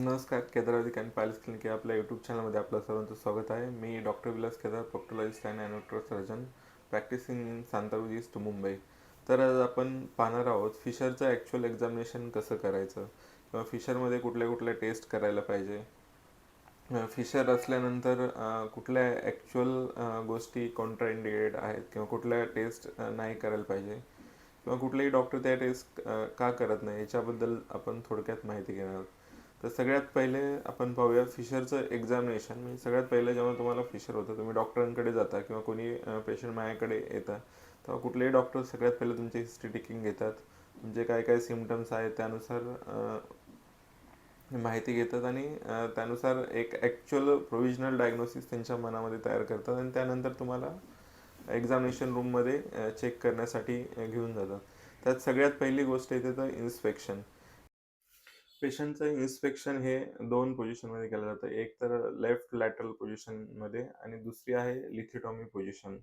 नमस्कार केदारवादी can palace clinic या आपल्या यूट्यूब चॅनलमध्ये आपलं सर्वांचं स्वागत आहे. मी doctor Vilas Kedar proctologist and anorectal surgeon practising in Santacruz east Mumbai तर आज आपण पाहणार आहोत फिशरचं ॲक्च्युअल एक्झामिनेशन कसं करायचं? किंवा फिशरमध्ये कुठल्या कुठल्या टेस्ट करायला पाहिजे? फिशर असल्यानंतर कुठल्या ॲक्च्युअल गोष्टी कॉन्ट्राइंडिएट आहेत? किंवा कुठल्या टेस्ट नाही करायला पाहिजे? किंवा कुठलेही डॉक्टर त्या टेस्ट का करत नाही? याच्याबद्दल आपण थोडक्यात माहिती घेणार आहोत. तर सगळ्यात पहिले आपण पाहूया फिशरचं एक्झामिनेशन म्हणजे सगळ्यात पहिले जेव्हा तुम्हाला फिशर होतं तुम्ही डॉक्टरांकडे जाता किंवा कोणी पेशंट माझ्याकडे येतात तेव्हा कुठलेही डॉक्टर सगळ्यात पहिले तुमची हिस्ट्री टेकिंग घेतात. म्हणजे काय काय सिमटम्स आहेत त्यानुसार माहिती घेतात आणि त्यानुसार एक ॲक्च्युअल प्रोविजनल डायग्नोसिस त्यांच्या मनामध्ये तयार करतात आणि त्यानंतर तुम्हाला एक्झामिनेशन रूममध्ये चेक करण्यासाठी घेऊन जातात. त्यात सगळ्यात पहिली गोष्ट येते तर इन्स्पेक्शन पेशंटचं इन्स्पेक्शन हे दोन पोझिशनमध्ये केलं जातं. एक तर लेफ्ट लॅटरल पोझिशनमध्ये आणि दुसरी आहे लिथिटॉमी पोझिशन.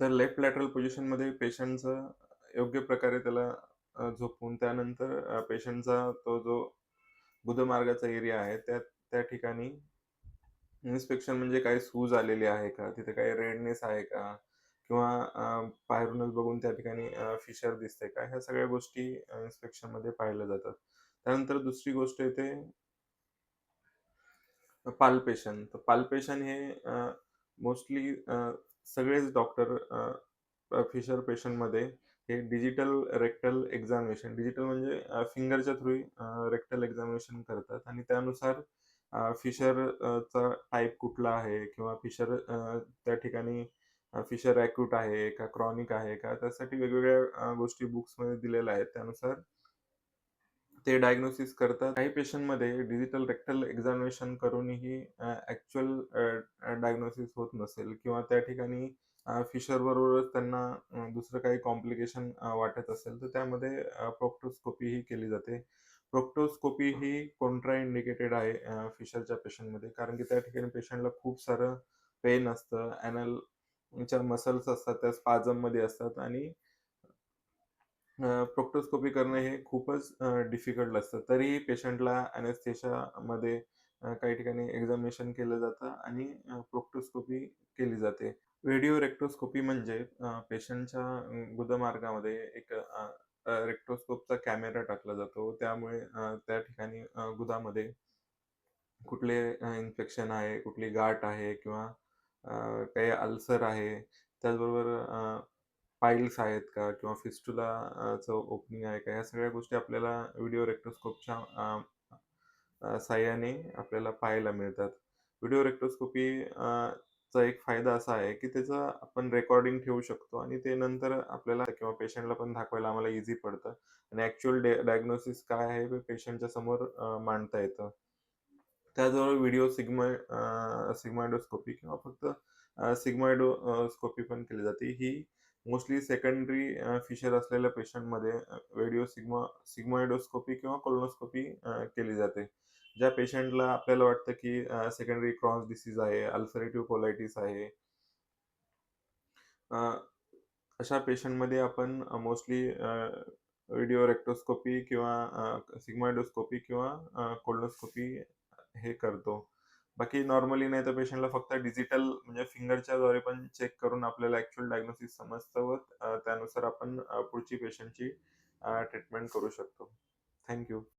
तर लेफ्ट लॅटरल पोझिशनमध्ये पेशंटचं योग्य प्रकारे त्याला झोपून त्यानंतर पेशंटचा तो जो बुधमार्गाचा एरिया आहे त्या त्या ठिकाणी इन्स्पेक्शन म्हणजे काही सूज आलेली आहे का? तिथे काही रेडनेस आहे का? किंवा बाहेरूनच बघून त्या ठिकाणी फिशर दिसते का? ह्या सगळ्या गोष्टी इन्स्पेक्शनमध्ये पाहिल्या जातात. त्यानंतर दुसरी गोष्ट येते पाल्पेशन. तर पाल्पेशन हे मोस्टली सगळेच डॉक्टर फिशर पेशंटमध्ये हे डिजिटल रेक्टल एक्झामिनेशन डिजिटल म्हणजे फिंगरच्या थ्रू रेक्टल एक्झामिनेशन करतात. आणि त्यानुसार फिशर चा टाईप कुठला आहे? किंवा फिशर त्या ठिकाणी फिशर ॲक्यूट आहे का क्रॉनिक आहे का त्यासाठी वेगवेगळ्या गोष्टी बुक्समध्ये दिलेल्या आहेत. त्यानुसार ते डायग्नोसिस करतात. काही पेशंटमध्ये डिजिटल रेक्टल एक्झामिनेशन करूनही ॲक्च्युअल डायग्नोसिस होत नसेल किंवा त्या ठिकाणी फिशरबरोबरच त्यांना दुसरं काही कॉम्प्लिकेशन वाटत असेल तर त्यामध्ये प्रोक्टोस्कोपी ही केली जाते. प्रोक्टोस्कोपी ही कॉन्ट्रा इंडिकेटेड आहे फिशरच्या पेशंटमध्ये. कारण की त्या ठिकाणी पेशंटला खूप सारं पेन असतं ॲनल च्या मसल्स असतात त्या स्पाझममध्ये असतात आणि प्रोक्टोस्कोपी करणं हे खूपच डिफिकल्ट असतं. तरीही पेशंटला अनेस्थेशामध्ये काही ठिकाणी एक्झामिनेशन केलं जातं आणि प्रोक्टोस्कोपी केली जाते. व्हिडिओ रेक्टोस्कोपी म्हणजे पेशंटच्या गुदमार्गामध्ये एक रेक्टोस्कोपचा कॅमेरा टाकला जातो. त्यामुळे त्या ठिकाणी गुदामध्ये कुठले इन्फेक्शन आहे कुठली गाठ आहे किंवा काही अल्सर आहे. त्याचबरोबर पाईल्स आहेत का किंवा फिस्टुलाचं ओपनिंग आहे का? ह्या सगळ्या गोष्टी आपल्याला व्हिडिओ रेक्टोस्कोपच्या साह्याने साहाय्याने आपल्याला पाहायला मिळतात. व्हिडिओ रेक्टोस्कोपी चा एक फायदा असा आहे की त्याचं आपण रेकॉर्डिंग ठेवू शकतो आणि ते नंतर आपल्याला किंवा पेशंटला पण दाखवायला आम्हाला इझी पडतं. आणि ॲक्च्युअल डायग्नोसिस काय आहे पेशंटच्या समोर मांडता येतं. त्याचबरोबर व्हिडिओ सिग्मा सिग्मायडोस्कोपी किंवा फक्त सिग्मायडोस्कोपी पण केली जाते. ही मोस्टली सेकंडरी फिशर असलेल्या पेशंटमध्ये व्हिडिओ सिग्मा सिग्मायडोस्कोपी किंवा कोलोनोस्कोपी केली जाते. ज्या पेशंटला आपल्याला वाटतं की सेकंडरी क्रॉस डिसीज आहे अल्सरेटिव्ह कोलायटिस आहे अशा पेशंटमध्ये आपण मोस्टली व्हिडिओ रेक्टोस्कोपी किंवा सिग्मायडोस्कोपी किंवा कोलोनोस्कोपी हे करतो. बाकी नॉर्मली नाही तर पेशंटला फक्त डिजिटल म्हणजे फिंगरच्या द्वारे पण चेक करून आपल्याला ऍक्च्युअल डायग्नोसिस समजतं व त्यानुसार आपण पुढची पेशंटची ट्रीटमेंट करू शकतो. थँक्यू